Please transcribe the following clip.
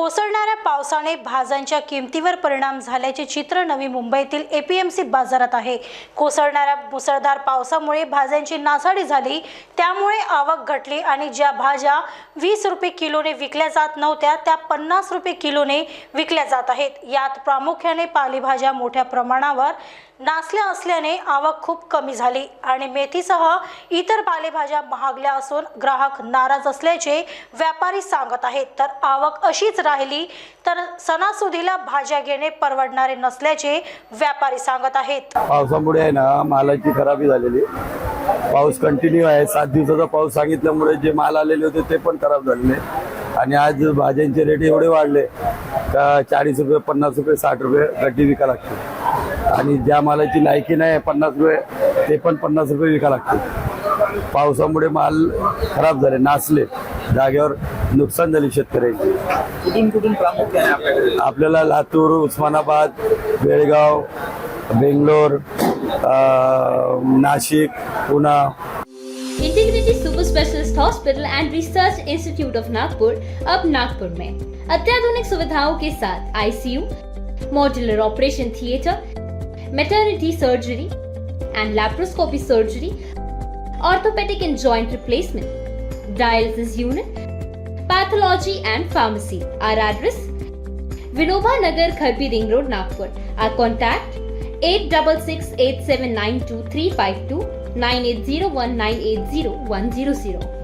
कोसळणाऱ्या पावसाने भाज्यांच्या किमतीवर परिणाम झाल्याचे चित्र नवी मुंबईतील एपीएमसी बाजारात आहे. कोसळणाऱ्या मुसळधार पावसामुळे भाज्यांची नासाडी झाली त्यामुळे आवक घटली आणि ज्या भाज्या वीस रुपये किलोने विकल्या जात नव्हत्या त्या पन्नास रुपये किलोने विकल्या जात आहेत. यात प्रामुख्याने पालेभाज्या मोठ्या प्रमाणावर नासल्या असल्याने आवक खूप कमी झाली आणि मेथीसह इतर पालेभाज्या महागल्या असून ग्राहक नाराज असल्याचे व्यापारी सांगत आहेत. तर आवक अशीच राहिली तर सणासुदीला भाज्या घेणे परवडणारे नसल्याचे व्यापारी सांगत आहेत. पावसामुळे आहे ना मालाची खराबी झालेली. पाऊस कंटिन्यू आहे. सात दिवसाचा पाऊस सांगितल्यामुळे जे माल आलेले होते ते पण खराब झालेले. आणि आज भाज्यांचे रेट एवढे वाढले का चाळीस रुपये पन्नास रुपये साठ रुपये गड्डी विका लागते. आणि ज्या मालाची लायकी नाही पन्नास रुपये ते पण पन्नास रुपये विका लागते. पावसामुळे माल खराब झाले नासले. जागेवर नुकसान झाली शेतकऱ्यांची. कुठून कुठून प्रामुख्याने आपल्याकडे? आपल्याला लातूर उस्मानाबाद बेळगाव बेंगलोर अं, Nashik Pune. Integrity super specialist hospital and research institute of Nagpur अब नागपुर में। अत्याधुनिक सुविधाओं के साथ ICU modular operation theatre maternity surgery and laparoscopy surgery orthopaedic and joint replacement dialysis unit pathology and pharmacy. Our address Vinoba Nagar, Kharbi Ring Road, Nagpur. Our contact 866 879 2352 9801 980